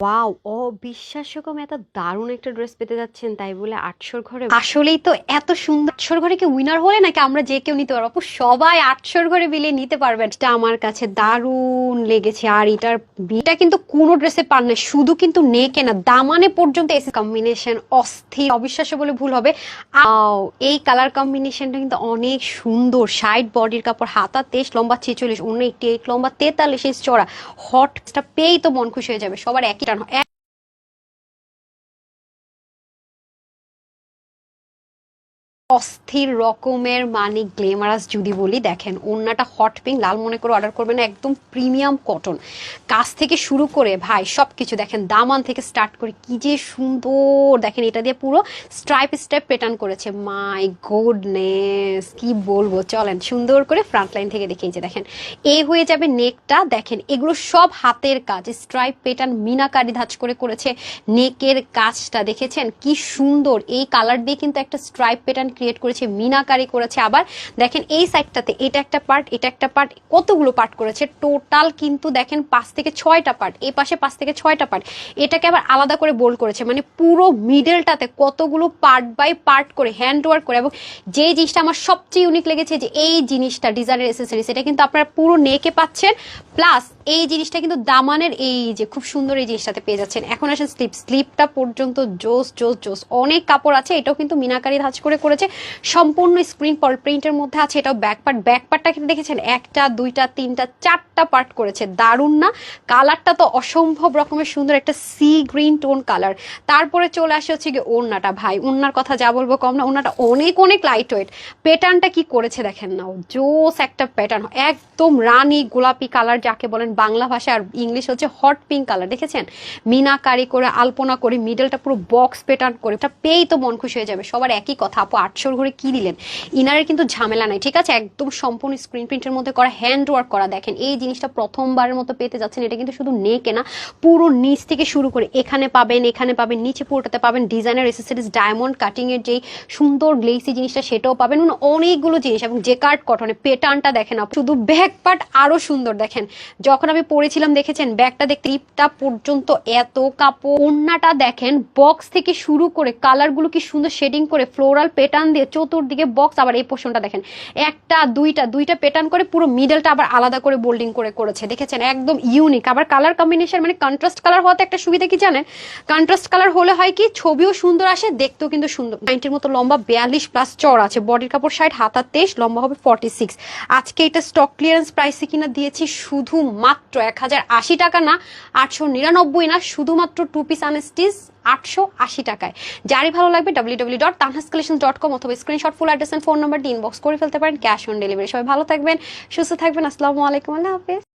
Wow oh বিশ্বাসকম এত দারুণ একটা ড্রেস পেতে যাচ্ছেন তাই বলে আটশোর ঘরে আসলেই তো এত সুন্দর আটশোর ঘরে কি উইনার হলে নাকি আমরা যে কেউ নিতে পারব? সবাই আটশোর ঘরে বিলিয়ে নিতে পারবেন। এটা আমার কাছে দারুণ লেগেছে আর এটার বিটা কিন্তু কোনো ড্রেসে পান না শুধু কিন্তু না দামানে পর্যন্ত এসে কম্বিনেশন অস্থির অবিশ্বাস্য বলে ভুল হবে। আও, এই কালার কম্বিনেশনটা কিন্তু অনেক সুন্দর। সাইড বডির কাপড় হাতা তেইশ লম্বা ছেচল্লিশ অন্য একটি এইট লম্বা তেতাল্লিশ ইঞ্চ চড়া হটটা পেয়েই তো মন খুশি হয়ে যাবে সবার একই টান অস্থির রকমের মানে গ্লেমারাস যদি বলি দেখেন। ওন্নাটা হট পিঙ্ক লাল মনে করে অর্ডার করবেন একদম প্রিমিয়াম কটন কাজ থেকে শুরু করে ভাই সব কিছু দেখেন, দামান থেকে স্টার্ট করে কি যে সুন্দর। দেখেন এটা দিয়ে পুরো স্ট্রাইপ স্ট্রাইপ প্যাটার্ন করেছে। মাই গুডনেস কি বলব? চলেন, সুন্দর করে ফ্রন্ট লাইন থেকে দেখে যে দেখেন। এ হয়ে যাবে নেকটা দেখেন, এগুলো সব হাতের কাজ। স্ট্রাইপ প্যাটার্ন মিনাকারি ধাঁচ করে করেছে। নেকের কাজটা, দেখেছেন? কি সুন্দর। এই কালার দিয়ে কিন্তু একটা স্ট্রাইপ প্যাটার্ন ক্রিয়েট করেছে, মিনাকারি করেছে। আবার দেখেন এই সাইডটাতে এটা একটা পার্ট এটা একটা পার্ট কতগুলো পার্ট করেছে? টোটাল কিন্তু দেখেন পাঁচ থেকে ছয়টা পার্ট এই পাশে পাঁচ থেকে ছয়টা পার্ট এটাকে আবার আলাদা করে বোল্ড করেছে মানে পুরো মিডলটাতে কতগুলো পার্ট বাই পার্ট করে হ্যান্ড ওয়ার্ক করে। এবং যে জিনিসটা আমার সবচেয়ে ইউনিক লেগেছে যে এই জিনিসটা ডিজাইনের এসেসরিজ এটা কিন্তু আপনারা পুরো নেকে পাচ্ছেন। প্লাস এই জিনিসটা কিন্তু দামানের এই যে খুব সুন্দর এই জিনিসটাতে পেয়ে যাচ্ছেন। এখন আসেন স্লিপ স্লিপটা পর্যন্ত জোস জোস জোস। অনেক কাপড় আছে, এটাও কিন্তু মিনাকারি ধাঁচ করে করেছে। সম্পূর্ণ স্ক্রিন প্রিন্টের মধ্যে আছে, এটাও ব্যাক পার্ট ব্যাক পার্টটা কিন্তু দেখেছেন, একটা, দুইটা, তিনটা, চারটা পার্ট করেছে। দারুণ না? কালারটা তো অসম্ভব রকমের সুন্দর, একটা সি গ্রিন টোন কালার তারপরে চলে আসে হচ্ছে গিয়ে ওড়নাটা। ভাই, ওড়নার কথা যা বলব কম না, ওড়নাটা অনেক অনেক লাইট ওয়েট প্যাটার্নটা কি করেছে দেখেন না জোস একটা প্যাটার্ন একদম রানী গোলাপি কালার যাকে বলেন বাংলা ভাষা আর ইংলিশ হচ্ছে হট পিঙ্ক কালার দেখেছেন? মিনাকারি করে, আলপনা করে মিডলটা পুরো বক্স প্যাটার্ন করে, এটা পেয়েই তো মন খুশি হয়ে যাবে। সবার একই কথা, আপু আটশোর ঘরে কি দিলেন? ইনারের কিন্তু ঝামেলা নাই, ঠিক আছে? একদম সম্পূর্ণ স্ক্রিন প্রিন্টের মধ্যে করা হ্যান্ড ওয়ার্ক করা দেখেন। এই জিনিসটা প্রথমবারের মতো পেতে যাচ্ছেন, এটা কিন্তু শুধু নেকে না, পুরো নিচ থেকে শুরু করে, এখানে পাবেন এখানে পাবেন, নিচে পুরোটাতে পাবেন ডিজাইনার এসেসরিজ ডায়মন্ড কাটিং এর যেই সুন্দর গ্লেসি জিনিসটা, সেটাও পাবেন। অনেকগুলো জিনিস, এবং যে কার্ড কটনে পেটার্নটা দেখেন। শুধু ব্যাক পার্ট আরও সুন্দর দেখেন। যখন আমি পরেছিলাম দেখেছেন ব্যাগটা দেখতে টিপটা পর্যন্ত এত কাপড়, ওড়নাটা দেখেন বক্স থেকে শুরু করে কালারগুলো কি সুন্দর শেডিং করে ফ্লোরাল প্যাটার্ন দিয়ে চতুর্দিকে বক্স আবার এই পোর্শনটা দেখেন। একটা, দুইটা দুইটা প্যাটার্ন করে পুরো মিডলটা আবার আলাদা করে বোল্ডিং করে করেছে। দেখেছেন? একদম ইউনিক আবার কালার কম্বিনেশন মানে কন্ট্রাস্ট কালার হওয়াতে একটা সুবিধা কি জানেন? কন্ট্রাস্ট কালার হলে হয় কি, ছবিও সুন্দর আসে, দেখতেও কিন্তু সুন্দর। নাইনটির মতো লম্বা বিয়াল্লিশ প্লাস চড় আছে। বডির কাপড় ষাট, হাতা তেইশ, লম্বা হবে ফর্টি সিক্স আজকে এটা স্টক ক্লিয়ারেন্স প্রাইসে কিনা দিয়েছি শুধু মাত্র এক হাজার আশি টাকা না, আটশো নিরানব্বই না, শুধুমাত্র টু পিস আনস্টিচ আটশো আশি টাকায়। যারই ভালো লাগবে W W dot Tanhas collection dot com অথবা screenshot full address phone number দিয়ে ইনবক্স করে ফেলতে পারেন ক্যাশ অন ডেলিভারি সবাই ভালো থাকবেন, সুস্থ থাকবেন, আসসালামু আলাইকুম, আল্লাহ হাফেজ।